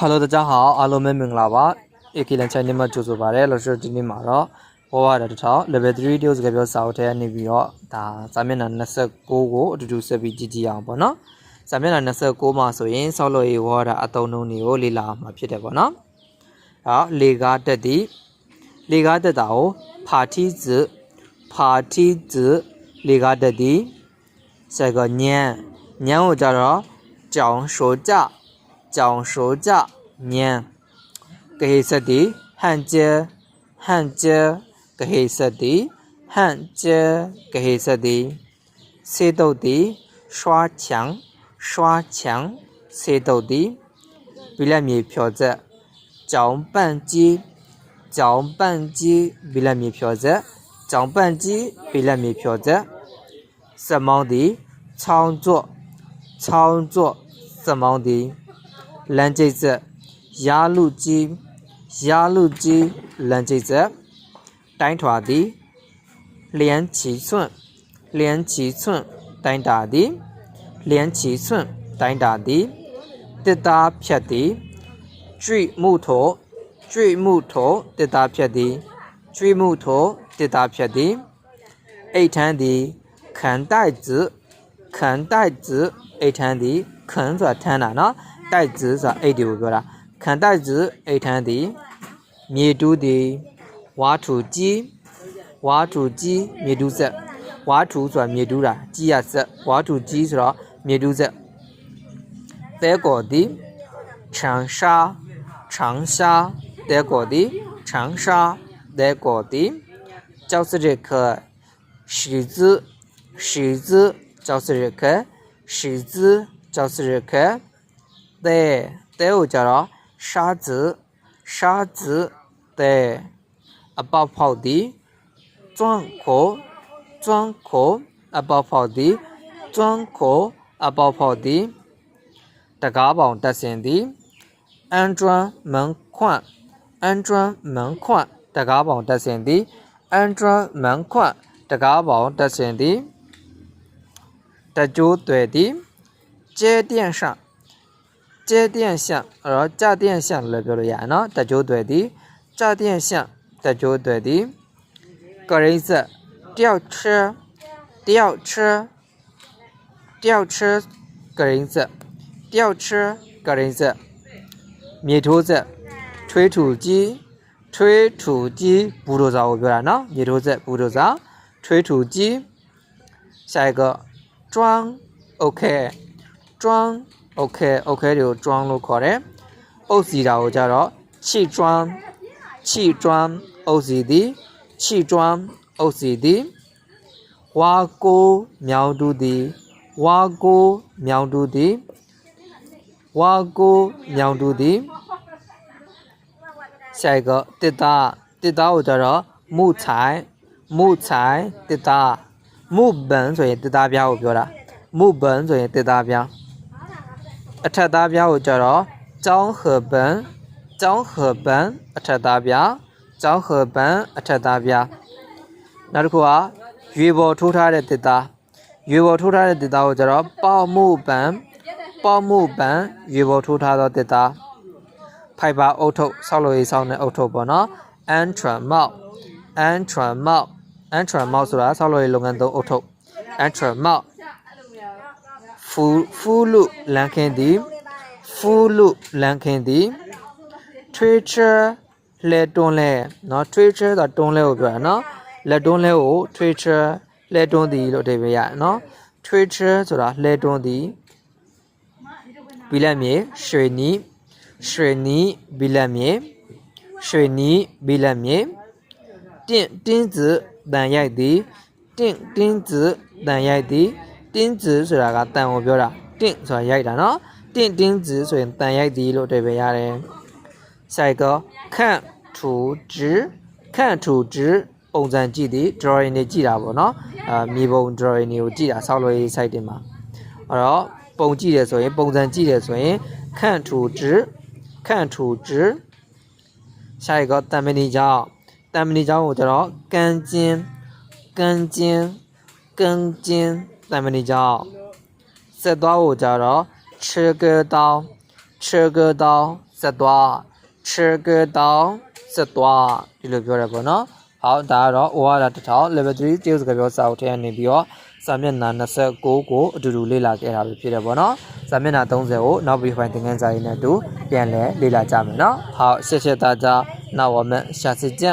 Hello တကြားဟောင်းအားလုံးပဲမင်္ဂလာပါ AK Lan Channel မှာကြိုဆိုပါရစေလို့ဆိုဒီနေ့မှာတော့ဘောရတဲ့ထောက် Level 3 Deals ကပြောစာအုပ်ထဲကနေပြီးတော့ဒါစာမျက်နှာ29ကိုအတူတူဆက်ပြီးကြည့်ကြည့်အောင်ပေါ့နော်စာမျက်နှာ29မှာဆိုရင်ဆောက်လို့ရေဝေါ်တာအတုံးလုံးတွေကိုလေ့လာမှာဖြစ်တယ်ပေါ့နော်အော်လေကားတက်သည်လေကားတက်တာကို party z party z လေကားတက်သည်ဆက်ကညံညံကိုကြတော့ကြောင်ရှိုကြ 讲售价年，格黑色的汉街汉街格黑色的汉街格黑色的，石头的刷墙刷墙石头的，比拉米票子搅拌机搅拌机比拉米票子搅拌机比拉米票子，什么的操作操作什么的。 လမ်းကျိတ်ဆက်ရာလူကြီးရာလူကြီးလမ်းကျိတ်ဆက်တိုင်းထွာသည်လျံချီစွန့်လျံချီစွန့်တိုင်းတာသည်လျံချီစွန့်တိုင်းတာသည်တစ်သားဖြတ်သည်ကျွိမှုထောကျွိမှုထောတစ်သားဖြတ်သည်ကျွိမှုထောတစ်သားဖြတ်သည်အိတ်ထန်းသည်ခံတိုက်子ခံတိုက်子အိတ်ထန်းသည်ခံဆိုတာထန်းတာနော် တိုက်ဇ်ဆိုတာအိတ်တွေကိုပြောတာခံတိုက်ဇ်အိတ်ထန်းသည်မြေတူးသည်ဝါထူကြီးဝါထူကြီးမြေတူးဆက်ဝါထူဆိုတာမြေတူးတာကြီးရဆက်ဝါထူကြီးဆိုတော့မြေတူးဆက်တဲကော်သည်ချန်ရှာချန်ရှာတဲကော်သည်ချန်ရှာတဲကော်သည်ကျောက်စရခရှီဇရှီဇကျောက်စရခရှီဇကျောက်စရခ 对，对我叫了沙子，沙子对，阿爸跑的，转壳，转壳，阿爸跑的，转壳，阿爸跑的，大家帮我先线的，安装门框，安装门框，大家帮我先线的，安装门框，大家帮我先线的，大家对的，接电上。接电线，然后家电线来表了呀呢，这就对的。家电线，这就对的。个人字，吊车，吊车，吊车，个人字，吊车，个人字。米头子，推土机，推土机，步骤啥？我表了呢？米头子步骤啥？推土机。下一个装，OK，装。 โอเคโอเคတွေကို drum လို့ခေါ်တယ်ပုတ်စီတာကိုကြတော့ chi drum chi drum အုပ်စီသည် chi drum အုပ်စီသည်ဝါကိုမြောင်တူသည်ဝါကိုမြောင်တူသည်ဝါကိုမြောင်တူသည်ဆိုင်ကတစ်သားတစ်သားကိုကြတော့မုချိုင်မုချိုင်တစ်သားမုဘန်ဆိုရင်တစ်သားပြားကိုပြောတာမုဘန်ဆိုရင်တစ်သားပြား အထက်သားပြားကိုကြတော့ကျောင်းဟပန်ကျောင်းဟပန်အထက်သားပြားကျောင်းဟပန်အထက်သားပြားနောက်တစ်ခုကရွေပေါ်ထိုးထားတဲ့တစ်သားရွေပေါ်ထိုးထားတဲ့တစ်သားကိုကြတော့ပေါမှုပန်ပေါမှုပန်ရွေပေါ်ထိုးထားသောတစ်သားဖိုက်ဘာအုတ်ထုတ်ဆောက်လို့ရေးဆောက်တဲ့အုတ်ထုတ်ပေါ့နော်အန်ထရမောက်အန်ထရမောက်အန်ထရမောက်ဆိုတာဆောက်လို့ရေးလုပ်ငန်းသုံးအုတ်ထုတ်အန်ထရမောက် ဖူဖူလူလန်ခင်းသည်ဖူလူလန်ခင်းသည် treasure လက်တွန်းလဲเนาะ treasure ဆိုတာတွန်းလဲကိုပြောတာเนาะလက်တွန်းလဲကို treasure လက်တွန်းသည်လို့အဓိပ္ပာယ်ရเนาะ treasure ဆိုတာလက်တွန်းသည်ဘီလက်မြေရွှေနီးရွှေနီးဘီလက်မြေရွှေနီးဘီလက်မြေတင့်တင်း子တန်ရိုက်သည်တင့်တင်း子တန်ရိုက်သည် တင်းဇီဆိုတာကတန်ကိုပြောတာတင့်ဆိုတာရိုက်တာနော်တင့်တင်းဇီဆိုရင်တန်ရိုက်သည်လို့အဓိပ္ပာယ်ရတယ်下一个看图纸看图纸ပုံစံကြည့်သည် drawing တွေကြည့်တာပေါ့နော်အာမြေပုံ drawing တွေကိုကြည့်တာဆောက်လွှဲရေး site တွေမှာအဲ့တော့ပုံကြည့်တယ်ဆိုရင်ပုံစံကြည့်တယ်ဆိုရင်看图纸看图纸下一个တံမဏိကျောင်းတံမဏိကျောင်းကိုကျတော့ကန်းကျင်းကန်းကျင်းကန်းကျင်း မဏိကြောင့်ဆက်သွားကိုကြတော့ချေကတောင်းချေကတောင်းဆက်သွားချေကတောင်းဆက်သွားဒီလိုပြောရပေါ့နော်ဟောဒါကတော့ OR 1000 level 3 sales ကပြောစာအုပ်ထဲကနေပြီးတော့စာမျက်နှာ29ကိုအတူတူလေ့လာခဲ့တာပဲဖြစ်တယ်ပေါ့နော်စာမျက်နှာ30ကိုနောက်ပြီးဖိုင်သင်ခန်းစာရင်းနဲ့အတူပြန်လည်လေ့လာကြမယ်နော်ဟောဆက်ဆက်သားကြနောက်ဝမန်ရှာစစ်ကြ